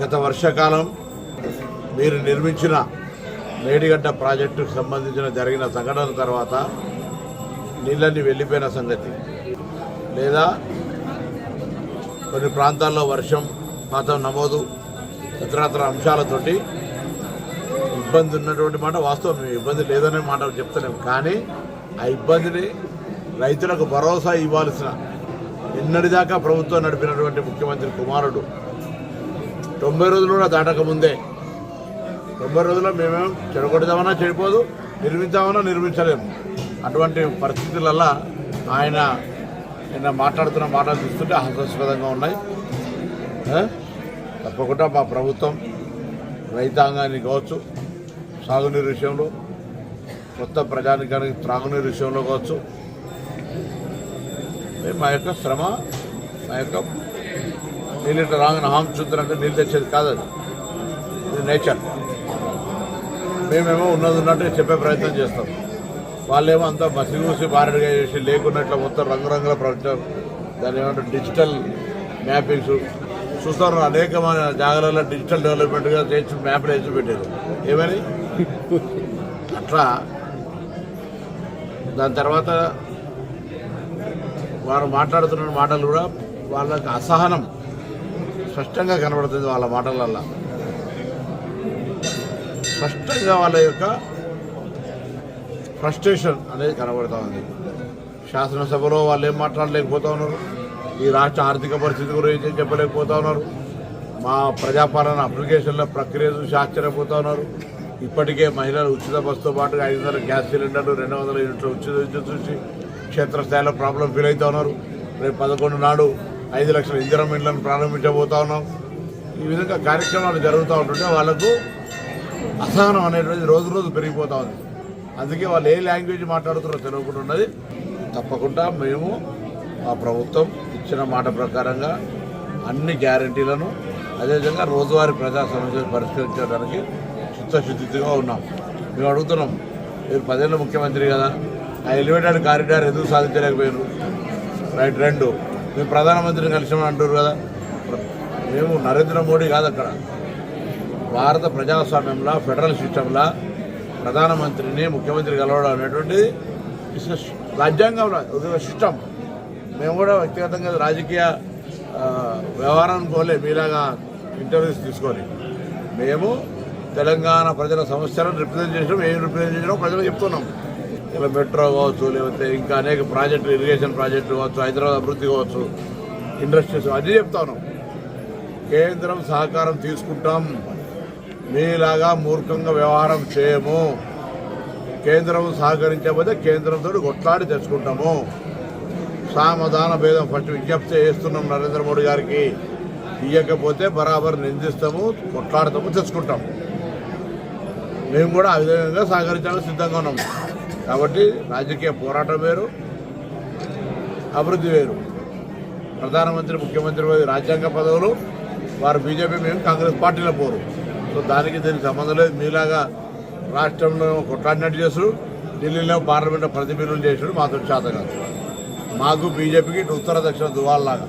గత వర్షాకాలం మీరు నిర్మించిన మేడిగడ్డ ప్రాజెక్టుకు సంబంధించిన జరిగిన సంఘటన తర్వాత నీళ్ళన్నీ వెళ్ళిపోయిన సంగతి. లేదా కొన్ని ప్రాంతాల్లో వర్షం పాతం నమోదు ఇతరత్ర అంశాలతోటి ఇబ్బంది ఉన్నటువంటి మాట వాస్తవం. మేము ఇబ్బంది లేదనే మాట చెప్తలేము కానీ ఆ ఇబ్బందిని రైతులకు భరోసా ఇవ్వాల్సిన నిన్నటిదాకా ప్రభుత్వం నడిపినటువంటి ముఖ్యమంత్రి కుమారుడు తొంభై రోజులు కూడా దాటక ముందే. తొంభై రోజుల్లో మేమేం చెడగొడదామన్నా చెడిపోదు నిర్మిద్దామన్నా నిర్మించలేము. అటువంటి పరిస్థితులల్లా ఆయన నిన్న మాట్లాడుతున్న మాటలు చూస్తుంటే హాస్యాస్పదంగా ఉన్నాయి. తప్పకుండా మా ప్రభుత్వం రైతాంగాన్ని కావచ్చు సాగునీరు విషయంలో కొత్త ప్రజానికానికి త్రాగునీరు విషయంలో కావచ్చు. మేము మా యొక్క శ్రమ మా యొక్క నీళ్ళు రాగానే హామ్ చూద్దారంటే నీళ్ళు తెచ్చేది కాదు అది ఇది నేచర్. మేమేమో ఉన్నది ఉన్నట్టు చెప్పే ప్రయత్నం చేస్తాం. వాళ్ళేమో అంతా మసిగూసి బారెడ్గా చేసి లేకున్నట్లు మొత్తం రంగురంగుల ప్రపంచం దాని ఏమంటారు? Digital mappings. చూస్తారు? అనేకమైన జాగ్రత్తల డిజిటల్ డెవలప్మెంట్గా చేసి మ్యాప్లు వేసి పెట్టారు. ఏమని? అట్లా. దాని తర్వాత వారు మాట్లాడుతున్న మాటలు కూడా వాళ్ళకి అసహనం. స్పష్టంగా కనబడుతుంది వాళ్ళ మాటలల్లో. స్పష్టంగా వాళ్ళ యొక్క ఫ్రస్ట్రేషన్ అనేది కనబడుతూ ఉంది. శాసనసభలో వాళ్ళు ఏం మాట్లాడలేకపోతా ఉన్నారు. ఈ రాష్ట్ర ఆర్థిక పరిస్థితి గురించి ఏం చెప్పలేకపోతా ఉన్నారు. మా ప్రజాపాలన అప్లికేషన్ల ప్రక్రియ చూసి ఆశ్చర్యపోతా ఉన్నారు. ఇప్పటికే మహిళలు ఉచిత బస్సుతో పాటు ఐదు వందల గ్యాస్ సిలిండర్లు రెండు వందల యూనిట్లు ఉచిత విద్యుత్ చూసి క్షేత్రస్థాయిలో ప్రాబ్లం ఫీల్ అవుతా ఉన్నారు. రేపు పదకొండు నాడు ఐదు లక్షల ఇందిరం ఇళ్ళను ప్రారంభించబోతా ఉన్నాం. ఈ విధంగా కార్యక్రమాలు జరుగుతూ ఉంటుంటే వాళ్ళకు అసహనం అనేటువంటిది రోజు రోజు పెరిగిపోతా ఉంది. అందుకే వాళ్ళు ఏ లాంగ్వేజ్ మాట్లాడుతున్నారో తెలియకుండా ఉన్నది. తప్పకుండా మేము ఆ ప్రభుత్వం ఇచ్చిన మాట ప్రకారంగా అన్ని గ్యారంటీలను అదేవిధంగా రోజువారీ ప్రజా సమస్యలు పరిష్కరించడానికి చిత్తశుద్ధిగా ఉన్నాం. మేము అడుగుతున్నాం మీరు పదేళ్ళ ముఖ్యమంత్రి కదా ఆ ఎలివేటెడ్ కారిడార్ ఎందుకు సాధించలేకపోయారు రైట్ రెండు. మేము ప్రధానమంత్రిని కలిసామని అంటారు కదా. మేము నరేంద్ర మోడీ కాదు అక్కడ. భారత ప్రజాస్వామ్యంలో ఫెడరల్ సిస్టంలో ప్రధానమంత్రిని ముఖ్యమంత్రి కలవడం అనేటువంటిది రాజ్యాంగంలో ఒక సిస్టమ్ మేము కూడా వ్యక్తిగతంగా రాజకీయ వ్యవహారం పోలే మీలాగా ఇంటర్వ్యూస్ తీసుకొని. మేము తెలంగాణ ప్రజల సమస్యలను రిప్రజెంట్ చేసినాం ఏం రిప్రజెంట్ చేసినాం ప్రజలు చెప్తున్నాం. ఇలా మెట్రో కావచ్చు లేకపోతే ఇంకా అనేక ప్రాజెక్టులు ఇరిగేషన్ ప్రాజెక్టులు కావచ్చు హైదరాబాద్ అభివృద్ధి కావచ్చు ఇండస్ట్రీస్ అది చెప్తాను కేంద్రం సహకారం తీసుకుంటాం. మీలాగా మూర్ఖంగా వ్యవహారం చేయము. కేంద్రం సహకరించకపోతే కేంద్రంతో కొట్లాడి తెచ్చుకుంటాము. సామధాన భేదం ఫస్ట్ విజ్ఞప్తి చేస్తున్నాం నరేంద్ర మోడీ గారికి. ఇవ్వకపోతే బరాబర్ నిందిస్తాము కొట్లాడతాము తెచ్చుకుంటాం మేము కూడా ఆ విధంగా సహకరించడానికి సిద్ధంగా ఉన్నాము. కాబట్టి రాజకీయ పోరాటం వేరు అభివృద్ధి వేరు. ప్రధానమంత్రి ముఖ్యమంత్రి రాజ్యాంగ పదవులు వారు బీజేపీ మేము కాంగ్రెస్ పార్టీలో పోరు. సో దానికి దీనికి సంబంధం లేదు. మీలాగా రాష్ట్రంలో కొట్లాడినట్టు చేశారు ఢిల్లీలో పార్లమెంట్లో ప్రతిబింబం చేసాడు మాతో చేత కాదు. మాకు బీజేపీకి ఇటు ఉత్తర దక్షిణ దువాల్లాగా